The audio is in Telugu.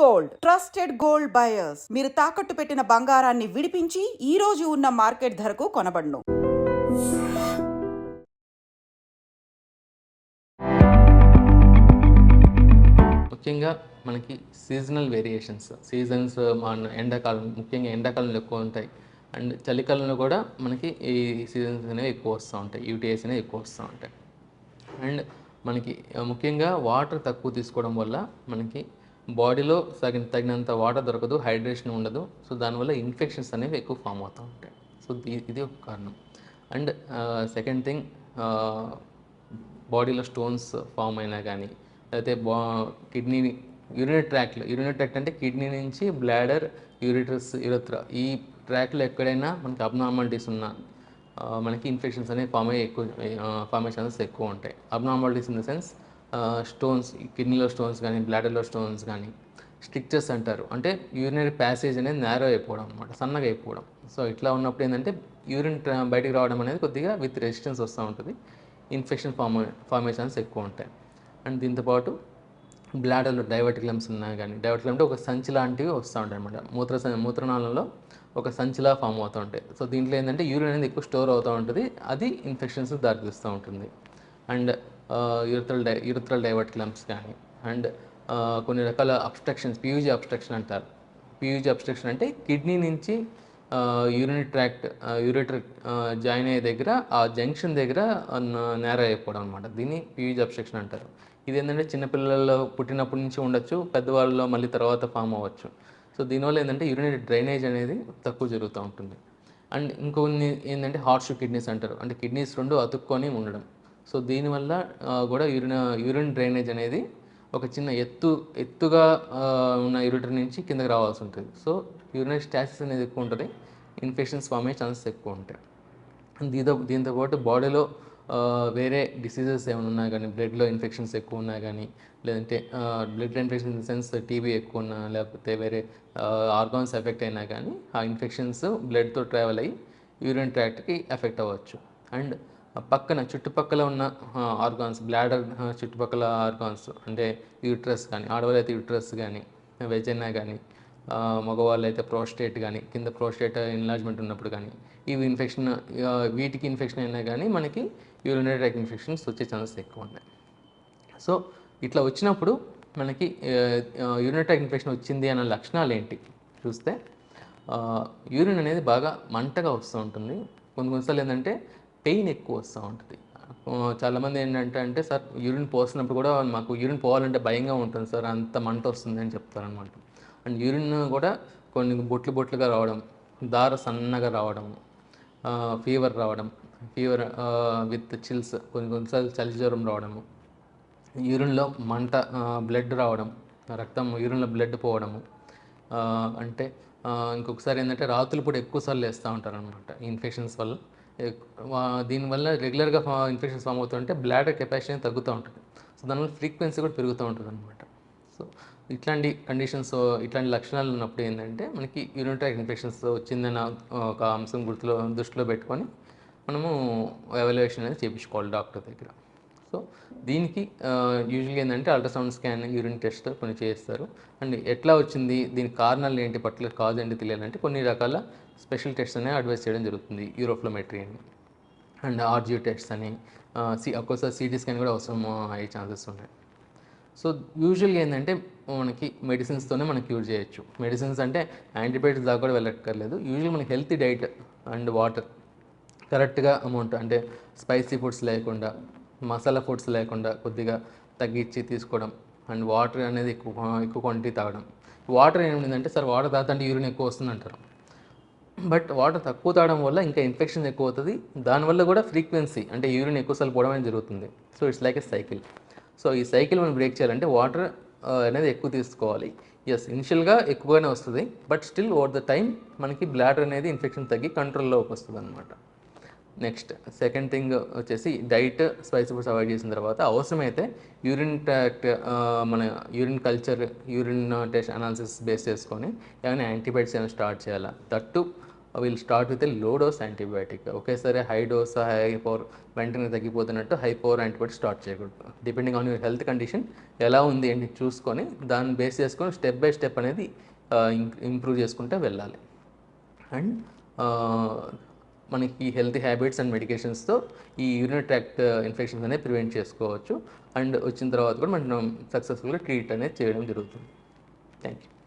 గోల్డ్. Trusted gold buyers. మీరు తాకట్టు పెట్టిన బంగారాన్ని విడిపించి ఈ రోజు ఉన్న మార్కెట్ ధరకు కొనబడును. ముఖ్యంగా మనకి సీజనల్ వేరియేషన్స్ సీజన్స్ మన ఎండాకాలం ముఖ్యంగా ఎండాకాలంలో ఎక్కువ ఉంటాయి. అండ్ చలికాలంలో కూడా మనకి ఈ సీజన్స్ అనేవి ఎక్కువ వస్తూ ఉంటాయి. యూటీఐస్ అనేవి ఎక్కువ వస్తూ ఉంటాయి. అండ్ మనకి ముఖ్యంగా వాటర్ తక్కువ తీసుకోవడం వల్ల మనకి బాడీలో తగిన తగినంత వాటర్ దొరకదు హైడ్రేషన్ ఉండదు. సో దానివల్ల ఇన్ఫెక్షన్స్ అనేవి ఎక్కువ ఫామ్ అవుతూ ఉంటాయి. సో ఇది ఒక కారణం. అండ్ సెకండ్ థింగ్ బాడీలో స్టోన్స్ ఫామ్ అయినా కానీ లేకపోతే బా కిడ్నీ యూరినరీ ట్రాక్లో యూరినరీ ట్రాక్ట్ అంటే కిడ్నీ నుంచి బ్లాడర్ యూరిటర్స్ యూరత్ర ఈ ట్రాక్లో ఎక్కడైనా మనకి అబ్నార్మాలిటీస్ ఉన్నా మనకి ఇన్ఫెక్షన్స్ అనేవి ఫామ్ అయ్యే ఎక్కువ ఫార్మేషన్స్ ఎక్కువ ఉంటాయి. Abnormalities in the sense stones కిడ్నీలో స్టోన్స్ కానీ బ్లాడర్లో స్టోన్స్ కానీ స్ట్రిక్చర్స్ అంటారు. అంటే యూరినరీ ప్యాసేజ్ అనేది నేరో అయిపోవడం అనమాట సన్నగా అయిపోవడం. సో ఇట్లా ఉన్నప్పుడు ఏంటంటే యూరిన్ బయటికి రావడం అనేది కొద్దిగా విత్ రెసిస్టెన్స్ వస్తూ ఉంటుంది. ఇన్ఫెక్షన్ ఫార్మ ఫార్మేషన్స్ ఎక్కువ ఉంటాయి. అండ్ దీంతోపాటు బ్లాడర్లో డైవర్టిక్లమ్స్ ఉన్నా కానీ డైవర్టిక్లమ్ అంటే ఒక సంచి లాంటివి వస్తూ ఉంటాయి అనమాట మూత్ర మూత్రనాళంలో ఒక సంచిలా ఫామ్ అవుతూ ఉంటాయి. సో దీంట్లో ఏంటంటే యూరిన్ అనేది ఎక్కువ స్టోర్ అవుతూ ఉంటుంది. అది ఇన్ఫెక్షన్స్ దారితీస్తూ ఉంటుంది. అండ్ యూరిథ్రల్ డై యూరిథ్రల్ డైవర్టిక్లమ్స్ కానీ అండ్ కొన్ని రకాల అబ్స్ట్రక్షన్స్ పీయూజీ అబ్స్ట్రక్షన్ అంటారు. పీయూజీ అబ్స్ట్రక్షన్ అంటే కిడ్నీ నుంచి యూరిన్ ట్రాక్ట్ యూరిటర్ జాయిన్ అయ్యే దగ్గర ఆ జంక్షన్ దగ్గర నేర అయిపోవడం అనమాట దీన్ని పీయూజీ అబ్స్ట్రక్షన్ అంటారు. ఇది ఏంటంటే చిన్నపిల్లల్లో పుట్టినప్పటి నుంచి ఉండొచ్చు పెద్దవాళ్ళలో మళ్ళీ తర్వాత ఫామ్ అవ్వచ్చు. సో దీనివల్ల ఏంటంటే యూరినరీ డ్రైనేజ్ అనేది తక్కువ జరుగుతూ ఉంటుంది. అండ్ ఇంకొన్ని ఏంటంటే హార్ట్ కిడ్నీస్ అంటారు. అంటే కిడ్నీస్ రెండు అతుక్కొని ఉండడం. సో దీనివల్ల కూడా యూరిన్ యూరిన్ డ్రైనేజ్ అనేది ఒక చిన్న ఎత్తు ఎత్తుగా ఉన్న యూరిటర్ నుంచి కిందకి రావాల్సి ఉంటుంది. సో యూరినరీ స్టాసిస్ అనేది ఎక్కువ ఉంటుంది. ఇన్ఫెక్షన్స్ ఫామ్ అయ్యే ఛాన్సెస్ ఎక్కువ ఉంటాయి. దీంతో దీంతో పాటు బాడీలో వేరే డిసీజెస్ ఏమైనా ఉన్నా కానీ బ్లడ్లో ఇన్ఫెక్షన్స్ ఎక్కువ ఉన్నా కానీ లేదంటే blood infection in sense TB ఎక్కువ ఉన్నా లేకపోతే వేరే ఆర్గాన్స్ ఎఫెక్ట్ అయినా కానీ ఆ ఇన్ఫెక్షన్స్ బ్లడ్తో ట్రావెల్ అయ్యి యూరిన్ ట్రాక్ట్కి ఎఫెక్ట్ అవ్వచ్చు. అండ్ పక్కన చుట్టుపక్కల ఉన్న ఆర్గాన్స్ బ్లాడర్ చుట్టుపక్కల ఆర్గాన్స్ అంటే యూట్రస్ కానీ ఆడవాళ్ళు అయితే యూట్రస్ కానీ వెజైనా కానీ మగవాళ్ళు అయితే ప్రోస్టేట్ కానీ కింద ప్రోస్టేట్ ఎన్లాజ్మెంట్ ఉన్నప్పుడు కానీ ఇవి ఇన్ఫెక్షన్ వీటికి ఇన్ఫెక్షన్ అయినా కానీ మనకి యూరినరీ ట్రాక్ ఇన్ఫెక్షన్స్ వచ్చే ఛాన్సెస్ ఎక్కువ ఉన్నాయి. సో ఇట్లా వచ్చినప్పుడు మనకి యూరినరీ ట్రాక్ ఇన్ఫెక్షన్ వచ్చింది అన్న లక్షణాలు ఏంటి చూస్తే యూరిన్ అనేది బాగా మంటగా వస్తూ ఉంటుంది. కొన్ని కొన్నిసార్లు ఏంటంటే పెయిన్ ఎక్కువ వస్తూ ఉంటుంది. చాలామంది ఏంటంటే అంటే సార్ యూరిన్ పోసినప్పుడు కూడా మాకు యూరిన్ పోవాలంటే భయంగా ఉంటుంది సార్ అంత మంట వస్తుంది అని చెప్తారనమాట అండ్ యూరిన్ కూడా కొన్ని బొట్లు బొట్లుగా రావడం దార సన్నగా రావడం ఫీవర్ రావడం ఫీవర్ విత్ చిల్స్ కొన్ని కొన్నిసార్లు చలి జ్వరం రావడము యూరిన్లో మంట బ్లడ్ రావడం రక్తం యూరిన్లో బ్లడ్ పోవడము అంటే ఇంకొకసారి ఏంటంటే రాత్రులు కూడా ఎక్కువసార్లు వేస్తూ ఉంటారు అనమాట ఇన్ఫెక్షన్స్ వల్ల. దీనివల్ల రెగ్యులర్గా ఇన్ఫెక్షన్స్ ఫామ్ అవుతుంటే బ్లాడర్ కెపాసిటీ తగ్గుతూ ఉంటుంది. సో దానివల్ల ఫ్రీక్వెన్సీ కూడా పెరుగుతూ ఉంటుంది అనమాట సో ఇట్లాంటి కండిషన్స్ ఇట్లాంటి లక్షణాలు ఉన్నప్పుడు ఏంటంటే మనకి యూరినరీ ఇన్ఫెక్షన్స్ వచ్చిందన్న ఒక అంశం గుర్తులో దృష్టిలో పెట్టుకొని మనము ఎవాల్యుయేషన్ అనేది చేయించుకోవాలి డాక్టర్ దగ్గర. సో దీనికి యూజువల్గా ఏంటంటే అల్ట్రాసౌండ్ స్కాన్ యూరిన్ టెస్ట్ కొన్ని చేస్తారు. అండ్ ఎట్లా వచ్చింది దీని కారణాలు ఏంటి పర్టికులర్ కాజ్ ఏంటి తెలియాలంటే కొన్ని రకాల స్పెషల్ టెస్ట్ అనేవి అడ్వైస్ చేయడం జరుగుతుంది యూరోఫ్లోమెట్రీ అని. అండ్ ఆర్జియో టెస్ట్ అని సి ఒక్కోసారి సిటీ స్కాన్ కూడా అవసరం అయ్యే ఛాన్సెస్ ఉన్నాయి. సో యూజువల్గా ఏంటంటే మనకి మెడిసిన్స్తోనే మనం క్యూర్ చేయొచ్చు. మెడిసిన్స్ అంటే యాంటీబయాటిక్స్ దాకా కూడా వెళ్ళక్కర్లేదు. యూజువల్ మనకి హెల్తీ డైట్ అండ్ వాటర్ కరెక్ట్గా అమౌంట్ అంటే స్పైసీ ఫుడ్స్ లేకుండా మసాలా ఫుడ్స్ లేకుండా కొద్దిగా తగ్గించి తీసుకోవడం అండ్ వాటర్ అనేది ఎక్కువ ఎక్కువ క్వాంటిటీ తాగడం. వాటర్ ఏమిటంటే సార్ వాటర్ తాగుతుంటే యూరిన్ ఎక్కువ వస్తుంది అంటారు బట్ వాటర్ తక్కువ తాగడం వల్ల ఇంకా ఇన్ఫెక్షన్ ఎక్కువ అవుతుంది దానివల్ల కూడా ఫ్రీక్వెన్సీ అంటే యూరిన్ ఎక్కువసార్లు పోవడం అనేది జరుగుతుంది. So it's like a cycle. So ఈ సైకిల్ మనం బ్రేక్ చేయాలంటే వాటర్ అనేది ఎక్కువ తీసుకోవాలి. ఎస్ ఇనిషియల్గా ఎక్కువగానే వస్తుంది. But still over the time మనకి బ్లాడర్ అనేది ఇన్ఫెక్షన్ తగ్గి కంట్రోల్లోకి వస్తుంది అనమాట నెక్స్ట్ సెకండ్ థింగ్ వచ్చేసి డైట్ స్పైసీ ఫుడ్స్ అవాయిడ్ చేసిన తర్వాత అవసరమైతే యూరిన్ ట్రాక్ట్ మన urine culture urine test analysis base చేసుకొని ఏమైనా యాంటీబయాటిక్స్ ఏమైనా స్టార్ట్ చేయాలా? దట్టు వీళ్ళు స్టార్ట్ విత్లో డోస్ యాంటీబయాటిక్ ఒకేసారి హై డోస్ హై పవర్ వెంటనే తగ్గిపోతున్నట్టు హై పవర్ యాంటీబయాటిక్ స్టార్ట్ చేయకూడదు. Depending on your health condition ఎలా ఉంది ఏంటి చూసుకొని దాన్ని బేస్ చేసుకొని స్టెప్ బై స్టెప్ అనేది ఇంప్రూవ్ చేసుకుంటూ వెళ్ళాలి. అండ్ మనకి హెల్తీ హ్యాబిట్స్ అండ్ మెడికేషన్స్తో ఈ యూరినరీ ట్రాక్ట్ ఇన్ఫెక్షన్స్ అనేది ప్రివెంట్ చేసుకోవచ్చు. అండ్ వచ్చిన తర్వాత కూడా మనం సక్సెస్ఫుల్గా ట్రీట్ అనేది చేయడం జరుగుతుంది. Thank you